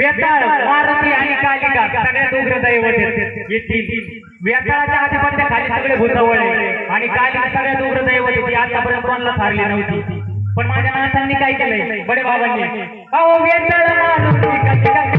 वेताळ मारुती आणि कालिका सगळ्यात उग्र दैवत वेताळाच्या आधिपत्य खाली सगळे भूतवळे आणि कालिका सगळ्यात उग्र दैवत होती. आतापर्यंत कोणाला हारली नव्हती. पण माझ्या नाथांनी काय केलंय? बडे बाबांनी अहो वेताळ मारुती कालिका